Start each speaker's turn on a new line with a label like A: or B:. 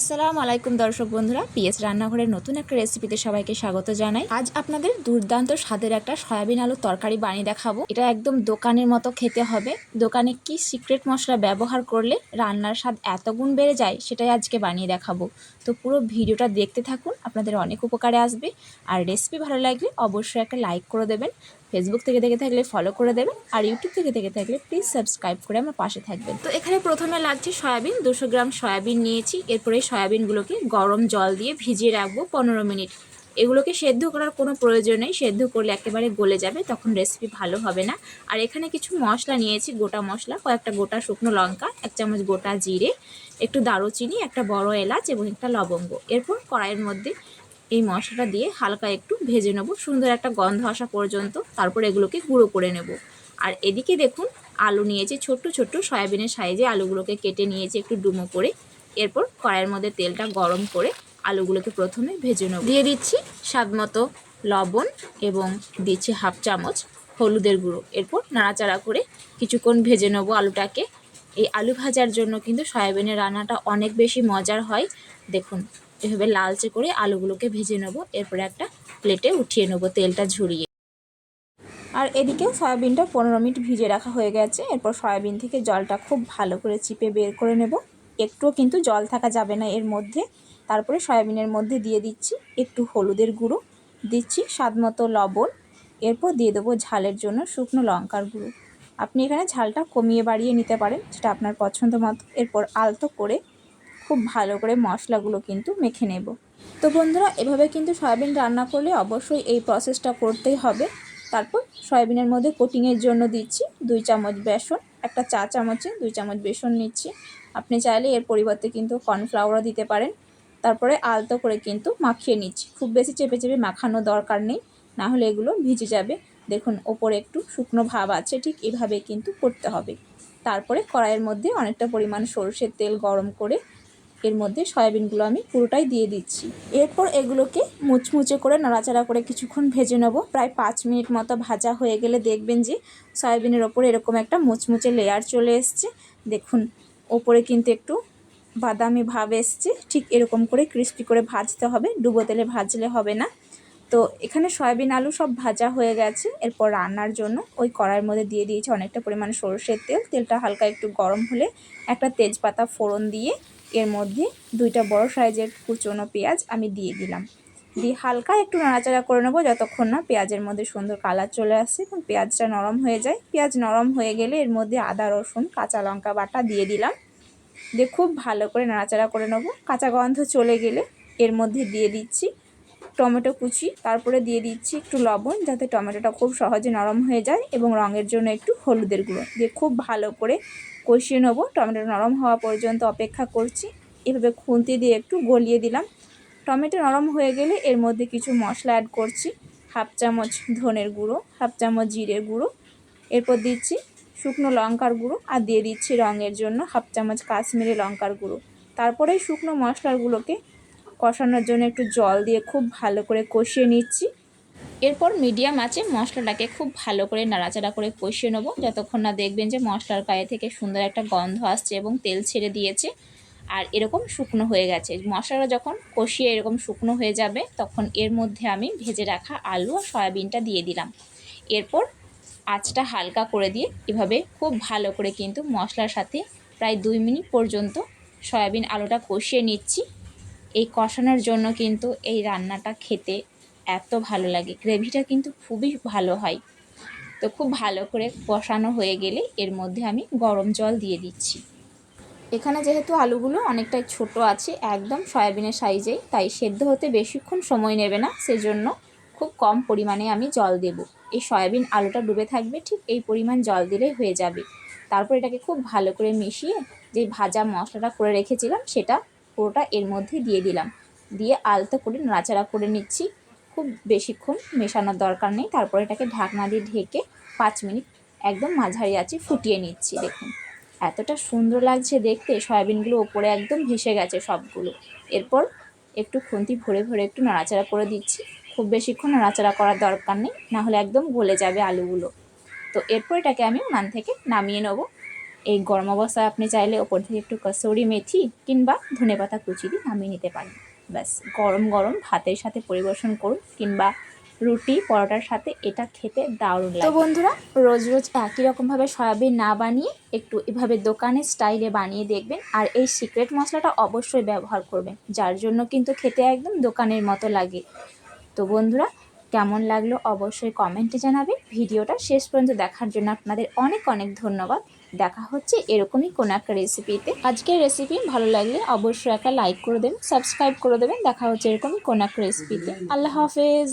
A: আসসালামু আলাইকুম দর্শক বন্ধুরা, পিএস রান্নাঘরের নতুন একটা রেসিপিতে সবাইকে স্বাগত জানাই। আজ আপনাদের দুর্দান্ত স্বাদের একটা সয়াবিন আলুর তরকারি বানিয়ে দেখাবো। এটা একদম দোকানের মতো খেতে হবে। দোকানে কি সিক্রেট মশলা ব্যবহার করলে রান্নার স্বাদ এত গুণ বেড়ে যায় সেটাই আজকে বানিয়ে দেখাবো। তো পুরো ভিডিওটা দেখতে থাকুন, আপনাদের অনেক উপকারে আসবে। আর রেসিপি ভালো লাগলে অবশ্যই একটা লাইক করে দেবেন। ফেসবুক থেকে দেখে থাকলে ফলো করে দেবেন আর ইউটিউব থেকে দেখে থাকলে প্লিজ সাবস্ক্রাইব করে আমার পাশে থাকবেন। তো এখানে প্রথমে লাগছে সয়াবিন, দুশো গ্রাম সয়াবিন নিয়েছি। এরপরে সয়াবিনগুলোকে গরম জল দিয়ে ভিজিয়ে রাখব পনেরো মিনিট। এগুলোকে সেদ্ধ করার কোনো প্রয়োজন নেই। সেদ্ধ করলে একেবারে গলে যাবে, তখন রেসিপি ভালো হবে না। আর এখানে কিছু মশলা নিয়েছি, গোটা মশলা, কয়েকটা গোটা শুকনো লঙ্কা, এক চামচ গোটা জিরে, একটু দারুচিনি, একটা বড় এলাচ এবং একটা লবঙ্গ। এরপর কড়াইয়ের মধ্যে এই মশলাটা দিয়ে হালকা একটু ভেজে নেব। সুন্দর একটা গন্ধ আসা পর্যন্ত তারপর এগুলোকে গুঁড়ো করে নেব। আর এদিকে দেখুন, আলু নিয়েছি ছোট্ট ছোট্ট সয়াবিনের সাইজে। আলুগুলোকে কেটে নিয়েছি একটু ডুমো করে। এরপর কড়াইয়ের মধ্যে তেলটা গরম করে আলুগুলোকে প্রথমে ভেজে নেব। দিয়ে দিচ্ছি স্বাদ মতো লবণ এবং দিচ্ছি হাফ চামচ হলুদের গুঁড়ো। এরপর নাড়াচাড়া করে কিছুক্ষণ ভেজে নেব আলুটাকে। এই আলু ভাজার জন্য কিন্তু সয়াবিনের রান্নাটা অনেক বেশি মজার হয়। দেখুন, এভাবে লালচে করে আলুগুলোকে ভেজে নেব, এরপরে একটা প্লেটে উঠিয়ে নেব তেলটা ঝরিয়ে। আর এদিকে সয়াবিনটা পনেরো মিনিট ভিজে রাখা হয়ে গেছে, এরপর সয়াবিন থেকে জলটা খুব ভালো করে চিপে বের করে নেব। একটুও কিন্তু জল থাকা যাবে না এর মধ্যে। তারপরে সয়াবিনের মধ্যে দিয়ে দিচ্ছি একটু হলুদের গুঁড়ো, দিচ্ছি স্বাদ মতো লবণ, এরপর দিয়ে দেবো ঝালের জন্য শুকনো লঙ্কার গুঁড়ো। আপনি এখানে ঝালটা কমিয়ে বাড়িয়ে নিতে পারেন সেটা আপনার পছন্দ মতো। এরপর আলতো করে খুব ভালো করে মশলাগুলো কিন্তু মেখে নেব। তো বন্ধুরা, এভাবে কিন্তু সয়াবিন রান্না করলে অবশ্যই এই প্রসেসটা করতেই হবে। তারপর সয়াবিনের মধ্যে কোটিংয়ের জন্য দিচ্ছি দুই চামচ বেসন, একটা চা চামচে দুই চামচ বেসন নিচ্ছি। আপনি চাইলে এর পরিবর্তে কিন্তু কর্নফ্লাওয়ারও দিতে পারেন। তারপরে আলতো করে কিন্তু মাখিয়ে নিচ্ছি। খুব বেশি চেপে চেপে মাখানো দরকার নেই, না হলে এগুলো ভিজে যাবে। দেখুন, ওপরে একটু শুকনো ভাব আছে, ঠিক এভাবে কিন্তু করতে হবে। তারপরে কড়াইয়ের মধ্যে অনেকটা পরিমাণ সরষের তেল গরম করে এর মধ্যে সয়াবিনগুলো আমি পুরোটাই দিয়ে দিচ্ছি। এরপর এগুলোকে মুচমুচে করে, নাড়াচাড়া করে কিছুক্ষণ ভেজে নেব। প্রায় পাঁচ মিনিট মতো ভাজা হয়ে গেলে দেখবেন যে সয়াবিনের ওপরে এরকম একটা মুচমুচে লেয়ার চলে এসছে। দেখুন, ওপরে কিন্তু একটু বাদামি ভাব এসছে, ঠিক এরকম করে ক্রিস্পি করে ভাজতে হবে। ডুবো তেলে ভাজলে হবে না। তো এখানে সয়াবিন আলু সব ভাজা হয়ে গেছে। এরপর রান্নার জন্য ওই কড়াইয়ের মধ্যে দিয়ে দিয়েছি অনেকটা পরিমাণে সরষের তেল। তেলটা হালকা একটু গরম হলে একটা তেজপাতা ফোড়ন দিয়ে এর মধ্যে দুইটা বড় সাইজের কুচনো পেঁয়াজ আমি দিয়ে দিলাম। দিয়ে হালকা একটু নাড়াচাড়া করে নেব যতক্ষণ না পেঁয়াজের মধ্যে সুন্দর কালার চলে আসছে এবং পেঁয়াজটা নরম হয়ে যায়। পেঁয়াজ নরম হয়ে গেলে এর মধ্যে আদা, রসুন, কাঁচা লঙ্কা বাটা দিয়ে দিলাম। দিয়ে খুব ভালো করে নাড়াচাড়া করে নেব। কাঁচা গন্ধ চলে গেলে এর মধ্যে দিয়ে দিচ্ছি টমেটো কুচি, তারপরে দিয়ে দিচ্ছি একটু লবণ যাতে টমেটোটা খুব সহজে নরম হয়ে যায় এবং রঙের জন্য একটু হলুদের গুঁড়ো দিয়ে খুব ভালো করে কষিয়ে নেব। টমেটো নরম হওয়া পর্যন্ত অপেক্ষা করছি। এভাবে খুন্তি দিয়ে একটু গলিয়ে দিলাম। টমেটো নরম হয়ে গেলে এর মধ্যে কিছু মশলা অ্যাড করছি। হাফ চামচ ধনের গুঁড়ো, হাফ চামচ জিরের গুঁড়ো, এরপর দিচ্ছি শুকনো লঙ্কার গুঁড়ো আর দিয়ে দিচ্ছি রঙের জন্য হাফ চামচ কাশ্মীরি লঙ্কার গুঁড়ো। তারপরে শুকনো মশলাগুলোকে কষানোর জন্য একটু জল দিয়ে খুব ভালো করে কষিয়ে নিচ্ছি। এরপর মিডিয়াম আঁচে মশলাটাকে খুব ভালো করে নাড়াচাড়া করে কষিয়ে নেব। যতক্ষণ না দেখবেন যে মশলার গায়ে থেকে সুন্দর একটা গন্ধ আসছে এবং তেল ছেড়ে দিয়েছে আর এরকম শুকনো হয়ে গেছে। মশলাটা যখন কষিয়ে এরকম শুকনো হয়ে যাবে, তখন এর মধ্যে আমি ভেজে রাখা আলু আর সয়াবিনটা দিয়ে দিলাম। এরপর আঁচটা হালকা করে দিয়ে এভাবে খুব ভালো করে কিন্তু মশলার সাথে প্রায় দুই মিনিট পর্যন্ত সয়াবিন আলুটা কষিয়ে নিচ্ছি। এই কষানোর জন্য কিন্তু এই রান্নাটা খেতে এত ভালো লাগে। গ্রেভিটা কিন্তু খুবই ভালো হয়। তো খুব ভালো করে কষানো হয়ে গেলে এর মধ্যে আমি গরম জল দিয়ে দিচ্ছি। এখানে যেহেতু আলুগুলো অনেকটাই ছোট আছে, একদম সয়াবিনের সাইজেই, তাই সেদ্ধ হতে বেশিক্ষণ সময় নেবে না, সেজন্য খুব কম পরিমাণে আমি জল দেব। এই সয়াবিন আলুটা ডুবে থাকবে, ঠিক এই পরিমাণ জল দিলেই হয়ে যাবে। তারপর এটাকে খুব ভালো করে মিশিয়ে যে ভাজা মশলাটা করে রেখেছিলাম, সেটা পুরোটা এর মধ্যে দিয়ে দিলাম। দিয়ে আলতো করে নাড়াচাড়া করে নিচ্ছি। খুব বেশিক্ষণ মেশানোর দরকার নেই। তারপরে এটাকে ঢাকনা দিয়ে ঢেকে পাঁচ মিনিট একদম মাঝারি আছে ফুটিয়ে নিচ্ছি, দেখুন। এতটা সুন্দর লাগছে দেখতে। সয়াবিনগুলো ওপরে একদম ভেসে গেছে সবগুলো। এরপর একটু খুন্তি ভরে ভরে একটু নাড়াচাড়া করে দিচ্ছি। খুব বেশিক্ষণ নাড়াচাড়া করার দরকার নেই। নাহলে একদম গলে যাবে আলুগুলো। তো এরপর এটাকে আমি মান থেকে নামিয়ে নেব। এই গরম অবস্থায় আপনি চাইলে ওপর থেকে একটু কসৌরি মেথি কিংবা ধনেপাতা কুচি দিয়ে নামিয়ে নিতে পারেন। ব্যাস গরম গরম ভাতের সাথে পরিবেশন করুন কিংবা রুটি পরোটার সাথে এটা খেতে দারুণ লাগে। তো বন্ধুরা রোজ রোজ একই রকমভাবে সয়াবিন না বানিয়ে একটু এভাবে দোকানের স্টাইলে বানিয়ে দেখবেন আর এই সিক্রেট মশলাটা অবশ্যই ব্যবহার করবেন যার জন্য কিন্তু খেতে একদম দোকানের মতো লাগে। তো বন্ধুরা কেমন লাগল অবশ্যই কমেন্টে জানাবেন। ভিডিওটা শেষ পর্যন্ত দেখার জন্য আপনাদের অনেক অনেক ধন্যবাদ। দেখা হচ্ছে এরকমই কোনো একটা রেসিপিতে আজকের রেসিপি ভালো লাগলে অবশ্যই একটা লাইক করে দেবেন সাবস্ক্রাইব করে দেবেন। দেখা হচ্ছে এরকমই কোনো একটা রেসিপিতে আল্লাহ হাফেজ।